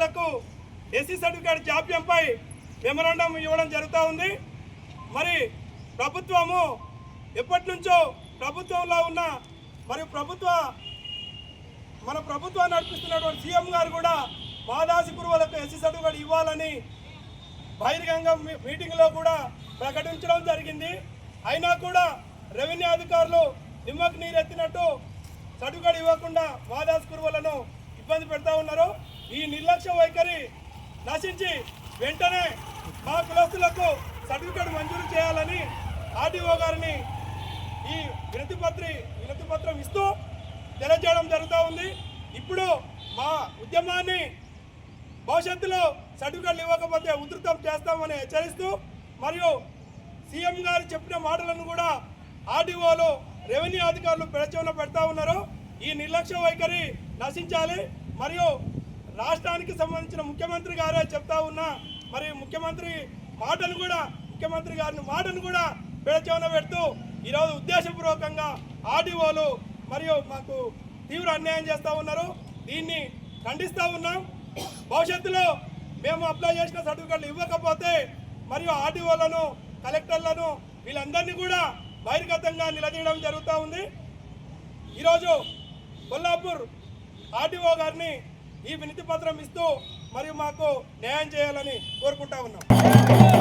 కురువలకు SC certificate జాప్యంపై memorandum ఇవ్వడం జరుగుతూ ఉంది. మరి ప్రభుత్వము ఎప్పటి నుంచో ప్రభుత్వంలో ఉన్న మరి ప్రభుత్వ మన ప్రభుత్వాన్ని నడిపిస్తున్నటువంటి సీఎం గారు కూడా మాదాసి పురువులకు ఎస్సీ సర్టిఫికేట్ ఇవ్వాలని బహిరంగ మీ- మీటింగ్లో కూడా ప్రకటించడం జరిగింది. అయినా కూడా రెవెన్యూ అధికారులు నిమ్మకు నీరెత్తినట్టు సర్టిఫికేట్ ఇవ్వకుండా మాదాస్ కురువులను ఇబ్బంది పెడతా ఉన్నారు. ఈ నిర్లక్ష్య వైఖరి నశించి వెంటనే మా కులస్తులకు సర్టిఫికేట్ మంజూరు చేయాలని ఆర్డీఓ గారిని ఈ వినతిపత్రి వినతిపత్రం ఇస్తూ తెలియజేయడం జరుగుతూ ఉంది. ఇప్పుడు మా ఉద్యమాన్ని భవిష్యత్తులో సర్టిఫికెట్లు ఇవ్వకపోతే ఉధృతం చేస్తామని హెచ్చరిస్తూ మరియు సీఎం గారు చెప్పిన మాటలను కూడా ఆర్డీఓలు రెవెన్యూ అధికారులు ప్రచారం పెడతా ఉన్నారు. ఈ నిర్లక్ష్య వైఖరి నశించాలి మరియు రాష్ట్రానికి సంబంధించిన ముఖ్యమంత్రి గారే చెప్తా ఉన్నా మరి ముఖ్యమంత్రి మాటను కూడా ముఖ్యమంత్రి గారిని మాటను కూడా పెడచవన పెడుతూ ఈరోజు ఉద్దేశపూర్వకంగా ఆర్డీఓలు మరియు మాకు తీవ్ర అన్యాయం చేస్తూ ఉన్నారు. దీన్ని ఖండిస్తూ ఉన్నాం. భవిష్యత్తులో మేము అప్లై చేసిన సర్టిఫికెట్లు ఇవ్వకపోతే మరియు ఆర్డీఓలను కలెక్టర్లను వీళ్ళందరినీ కూడా బహిర్గతంగా నిలదీయడం జరుగుతూ ఉంది. ఈరోజు కొల్లాపూర్ ఆర్డీఓ గారిని ఈ వినతి పత్రం ఇస్తూ మరియు మాకు న్యాయం చేయాలని కోరుకుంటా ఉన్నాం.